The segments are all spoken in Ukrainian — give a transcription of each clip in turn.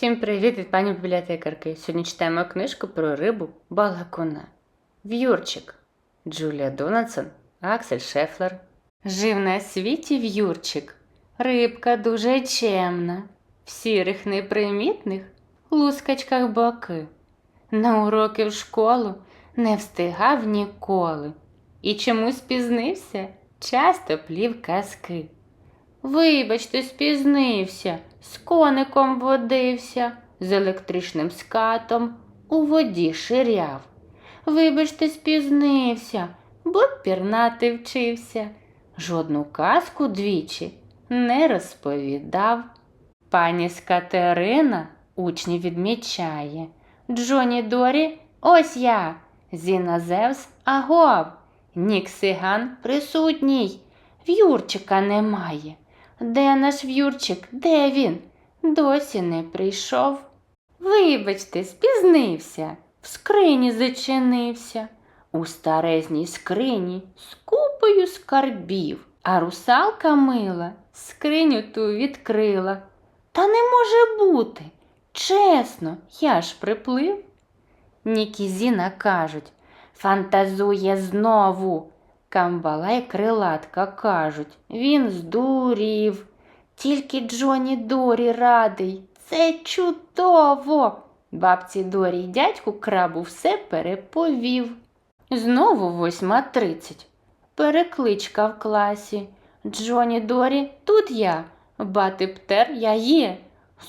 Всім привіт від пані бібліотекарки. Сьогодні читаємо книжку про рибу Балакуна. В'юрчик Джулія Дональдсон, Аксель Шефлер. Жив на світі в'юрчик. Рибка дуже чемна, в сірих непримітних лускачках боки. На уроки в школу не встигав ніколи. І чомусь спізнився, часто плів казки. Вибачте, спізнився, з коником водився, з електричним скатом у воді ширяв. Вибачте, спізнився, бо пірнати вчився. Жодну казку двічі не розповідав. Пані Скатерина учнів відмічає. Джоні Дорі, ось я, Зіна Зевс, агов, Нік Сиган присутній, в'юрчика немає. Де наш в'юрчик? Де він? Досі не прийшов. Вибачте, спізнився, в скрині зачинився. У старезній скрині з купою скарбів, а русалка мила скриню ту відкрила. Та не може бути. Чесно, я ж приплив. Нік і Зіна кажуть, фантазує знову. Камбала й крилатка кажуть, він здурів. Тільки Джоні Дорі радий. Це чудово. Бабці Дорі й дядьку крабу все переповів. Знову восьма тридцять. Перекличка в класі. Джоні Дорі, тут я. Бати Птер я є.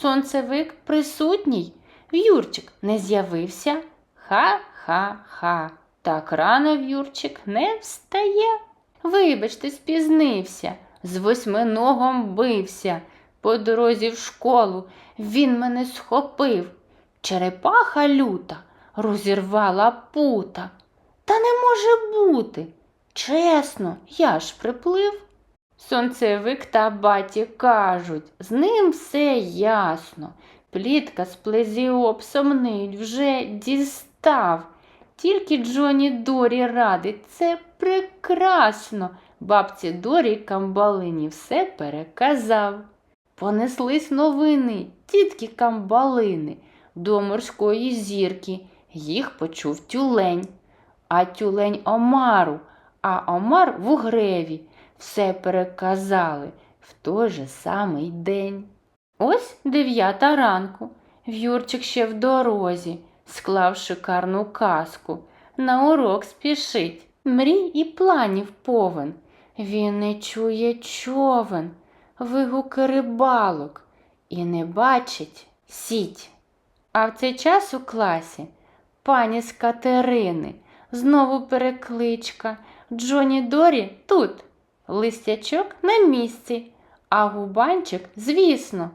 Сонцевик присутній. В'юрчик не з'явився. Ха-ха-ха. Так рано в'юрчик не встає. Вибачте, спізнився, з восьминогом бився. По дорозі в школу він мене схопив. Черепаха люта розірвала пута. Та не може бути. Чесно, я ж приплив. Сонцевик та баті кажуть, з ним все ясно. Плітка з плезіопсом нить вже дістав. Тільки Джоні Дорі радить, це прекрасно. Бабці Дорі Камбалині все переказав. Понеслись новини, тітки Камбалини, до морської зірки. Їх почув тюлень, а тюлень Омару, а Омар в Угреві. Все переказали в той же самий день. Ось дев'ята ранку. В'юрчик ще в дорозі, склав шикарну казку. На урок спішить, мрій і планів повен. Він не чує човен, вигуки рибалок і не бачить сіть. А в цей час у класі пані з Катерини, знову перекличка. Джоні Дорі тут, листячок на місці, а губанчик, звісно.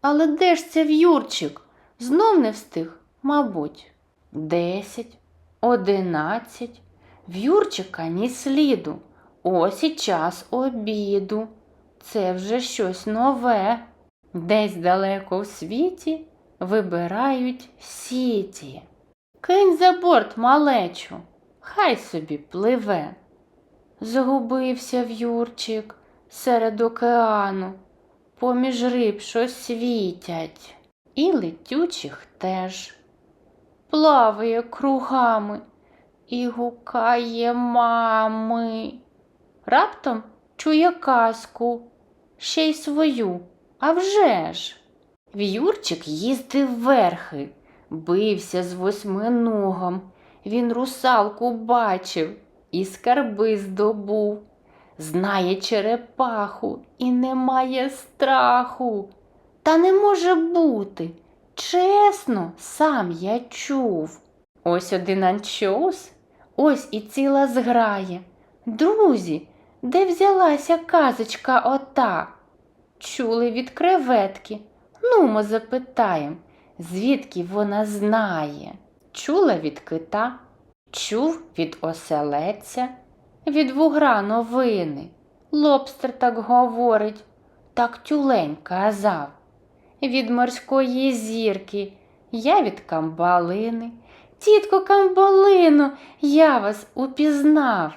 Але де ж це в'юрчик? Знов не встиг, мабуть. Десять, одинадцять. В'юрчика ні сліду. Ось і час обіду. Це вже щось нове. Десь далеко в світі вибирають сіті. Кинь за борт малечу, хай собі пливе. Загубився в'юрчик серед океану, поміж риб, що світять, і летючих теж. Плаває кругами і гукає мами. Раптом чує казку, ще й свою, а вже ж. В'юрчик їздив верхи, бився з восьминогом. Він русалку бачив і скарби здобув. Знає черепаху і немає страху. Та не може бути. Чесно, сам я чув. Ось один анчоус, ось і ціла зграя. Друзі, де взялася казочка ота? Чули від креветки. Нумо запитаєм, звідки вона знає. Чула від кита, чув від оселеця, від вугра новини. Лобстер так говорить, так тюлень казав. Від морської зірки, я від камбалини. Тітко камбалину, я вас упізнав.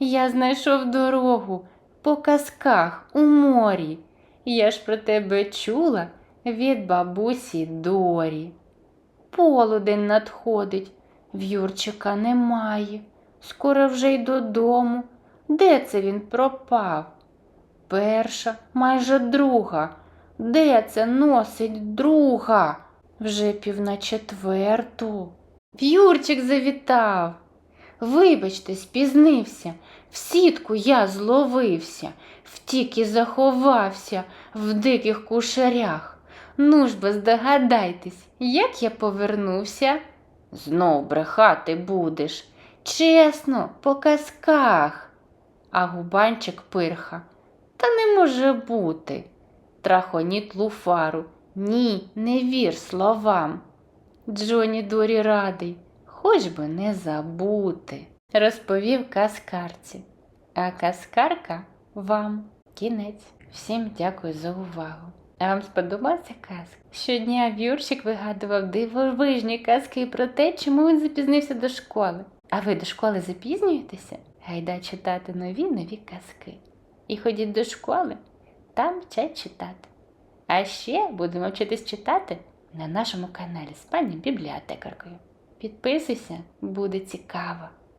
Я знайшов дорогу по казках у морі. Я ж про тебе чула від бабусі Дорі. Полудень надходить, В'юрчика немає. Скоро вже й додому. Де це він пропав? Перша, майже друга. Де це носить друга? Вже пів на четверту. В'юрчик завітав. Вибачте, спізнився. В сітку я зловився, втік і заховався в диких кушарях. Ну ж бо здогадайтесь, як я повернувся? Знов брехати будеш. Чесно, по казках. А губанчик пирха. Та не може бути. Трахоніт луфару. Ні, не вір словам. Джоні Дорі радий, хоч би не забути, розповів казкарці. А казкарка вам кінець. Всім дякую за увагу. А вам сподобався казка? Щодня Вюрчик вигадував дивовижні казки про те, чому він запізнився до школи. А ви до школи запізнюєтеся? Гайда читати нові нові казки. І ходіть до школи, там вчать читати. А ще будемо вчитись читати на нашому каналі з пані бібліотекаркою. Підписуйся, буде цікаво.